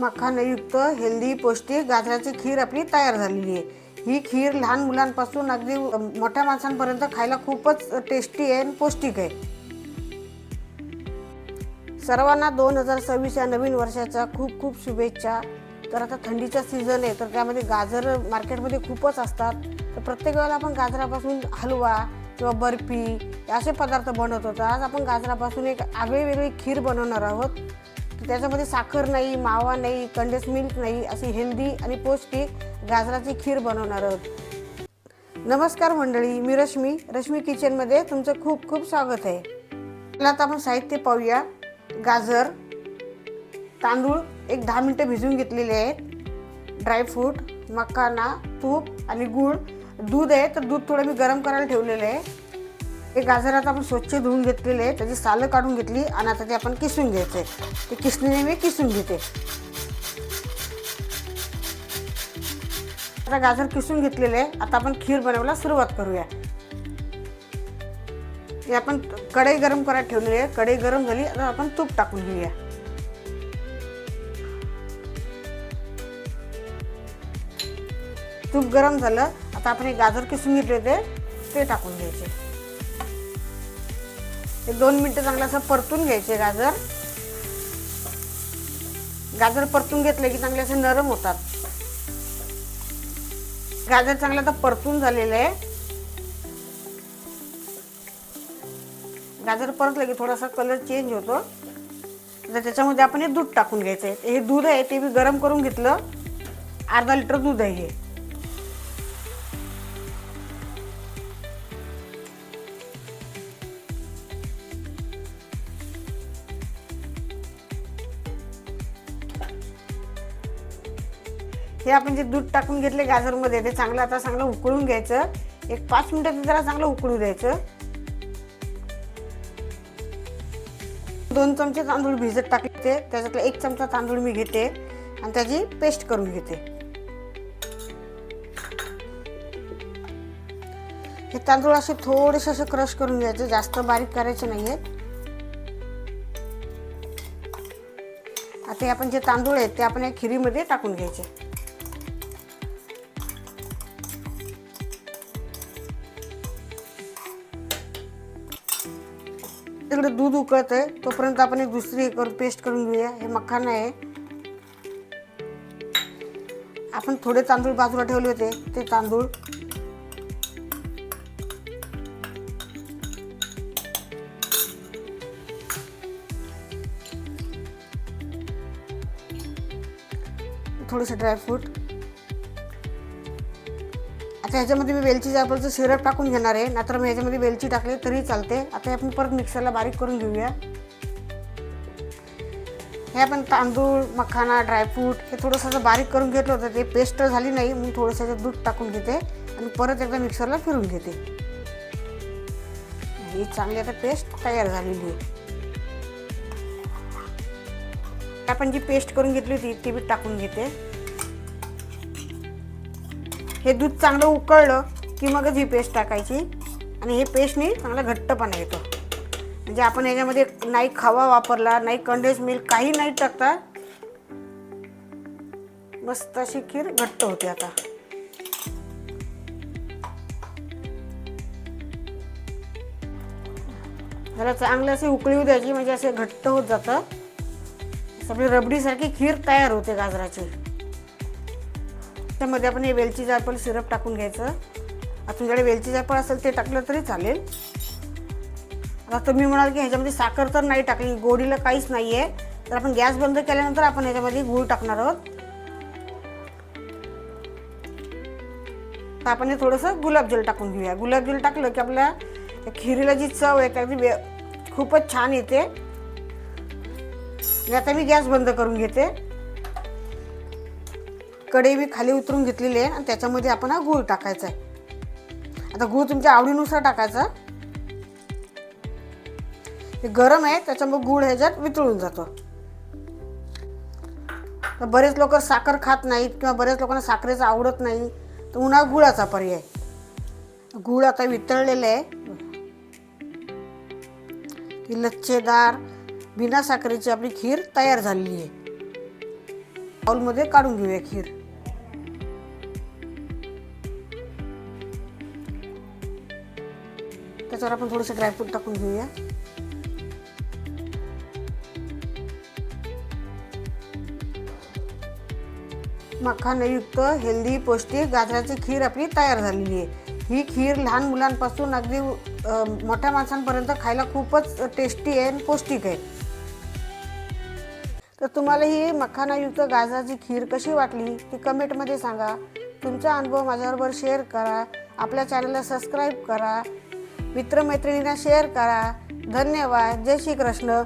मखानयुक्त healthy पौष्टिक गाजराची खीर आपली तयार झालेली आहे. ही खीर लहान मुलांपासून अगदी मोठ्या माणसांपर्यंत खायला खूपच टेस्टी आहे आणि पौष्टिक आहे. सर्वांना दोन हजार सव्वीस या नवीन वर्षाच्या खूप खूप शुभेच्छा. तर आता थंडीचा सीझन आहे तर त्यामध्ये गाजर मार्केटमध्ये खूपच असतात. तर प्रत्येक वेळेला आपण गाजरापासून हलवा किंवा बर्फी असे पदार्थ बनवत होतो. आज आपण गाजरापासून एक आगळी वेगळी खीर बनवणार आहोत. त्याच्यामध्ये साखर नाही मावा नाही कंडेन्स मिल्क नाही अशी हेल्दी आणि पौष्टिक गाजराची खीर बनवणार आहोत. नमस्कार मंडळी मी रश्मी. रश्मी किचनमध्ये तुमचं खूप खूप स्वागत आहे. पहिला आता आपण साहित्य पाहूया. गाजर तांदूळ एक दहा मिनटं भिजवून घेतलेले आहेत. ड्रायफ्रूट मखाना तूप आणि गूळ. दूध आहे तर दूध थोडं मी गरम करायला ठेवलेलं आहे. हे गाजर आता आपण स्वच्छ धुवून घेतलेले आहे त्याची सालं काढून घेतली आणि आता ते आपण किसून घ्यायचं. आहे ते किसणीने मी किसून घेते. आता गाजर किसून घेतलेले आहे आता आपण खीर बनवायला सुरुवात करूया. हे आपण कढई गरम करायला ठेवलेली आहे. कढई गरम झाली आता आपण तूप टाकून घेऊया. तूप गरम झालं आता आपण हे गाजर किसून घेतले होते ते टाकून घ्यायचे. दोन मिनटं चांगलं असं परतून घ्यायचे गाजर. गाजर परतून घेतले की चांगले असे नरम होतात. गाजर चांगलं आता परतून झालेलं आहे. गाजर परतलं की थोडासा कलर चेंज होतो. तर त्याच्यामध्ये आपण हे दूध टाकून घ्यायचं आहे. हे दूध आहे ते मी गरम करून घेतलं. अर्धा लिटर दूध आहे हे. हे आपण जे दूध टाकून घेतले गाजरमध्ये ते चांगलं आता चांगलं उकळून घ्यायचं. एक पाच मिनटं ते जरा चांगलं उकळू द्यायचं. दोन चमचे तांदूळ भिजत टाकते त्याच्यातला एक चमचा तांदूळ मी घेते आणि त्याची पेस्ट करून घेते. हे तांदूळ असे थोडेसे असे क्रश करून घ्यायचे जास्त बारीक करायचे नाही आहेत आता हे आपण जे तांदूळ आहेत ते आपण या खिरीमध्ये टाकून घ्यायचे. तिकडे दूध उकळत आहे तोपर्यंत आपण एक दुसरी करून पेस्ट करून घेऊया. हे मखाण आहे. आपण थोडे तांदूळ बाजूला ठेवले होते. ते तांदूळ. थोडेसे ड्रायफ्रूट आता ह्याच्यामध्ये मी वेलची जायफळचं सिरप टाकून घेणार आहे. नाहीतर मी ह्याच्यामध्ये वेलची टाकली तरी चालते. आता आपण परत मिक्सरला बारीक करून घेऊया. हे आपण तांदूळ मखाना ड्रायफ्रूट हे थोडंसं असं बारीक करून घेतलं होतं. ते पेस्ट झाली नाही. म्हणून थोडंसं याच्यात दूध टाकून घेते आणि परत एकदा मिक्सरला फिरून घेते. ही चांगली आता पेस्ट तयार झालेली आहे. आपण जी पेस्ट करून घेतली होती ती बी टाकून घेते. हे दूध चांगलं उकळलं की मगच ही पेस्ट टाकायची. आणि हे पेस्टनी चांगला घट्टपणा येतो. म्हणजे आपण याच्यामध्ये नाही खवा वापरला नाही कंडेन्स मिल्क काही नाही टाकता. मस्त अशी खीर घट्ट होते आता. जरा चांगलं असे उकळी द्यायची म्हणजे असे घट्ट होत जातं. सगळी रबडीसारखी खीर तयार होते गाजराची. त्यामध्ये आपण हे वेलची जायफळ सिरप टाकून घ्यायचं. आता तुमच्याकडे वेलची जायफळ असेल ते टाकलं तरी चालेल. आता तुम्ही म्हणाल की ह्याच्यामध्ये साखर तर नाही टाकली गोडीला काहीच नाही आहे तर आपण गॅस बंद केल्यानंतर आपण ह्याच्यामध्ये गूळ टाकणार आहोत. तर आपण हे थोडंसं गुलाबजल टाकून घेऊया. गुलाबजल टाकलं की आपल्या खिरीला जी चव आहे त्याची वे खूपच छान येते. आता मी गॅस बंद करून घेते. कढई मी खाली उतरून घेतलेली आहे आणि त्याच्यामध्ये आपण हा गूळ टाकायचा आहे. आता गूळ तुमच्या आवडीनुसार टाकायचा. हे गरम आहे त्याच्यामुळे गूळ ह्याच्यात वितळून जातो. तर बरेच लोक साखर खात नाहीत किंवा बरेच लोकांना साखरेचं आवडत नाही तर उन्हा गुळाचा पर्याय गूळ आता वितळलेलं आहे. लच्छेदार बिना साखरेची आपली खीर तयार झालेली आहे. बाउलमध्ये काढून घेऊया खीर. त्याच्यावर आपण थोडंसं ड्रायफ्रूट टाकून घेऊया. मखानयुक्त हेल्दी पौष्टिक गाजराची खीर आपली तयार झालेली आहे. ही खीर लहान मुलांपासून अगदी मोठ्या माणसांपर्यंत खायला खूपच टेस्टी आहे आणि पौष्टिक आहे. तर तुम्हाला ही मखानायुक्त गाजराची खीर कशी वाटली ती कमेंटमध्ये सांगा. तुमचा अनुभव माझ्याबरोबर शेअर करा. आपल्या चॅनलला सबस्क्राईब करा. मित्रमैत्रिणींना शेअर करा. धन्यवाद. जय श्री कृष्ण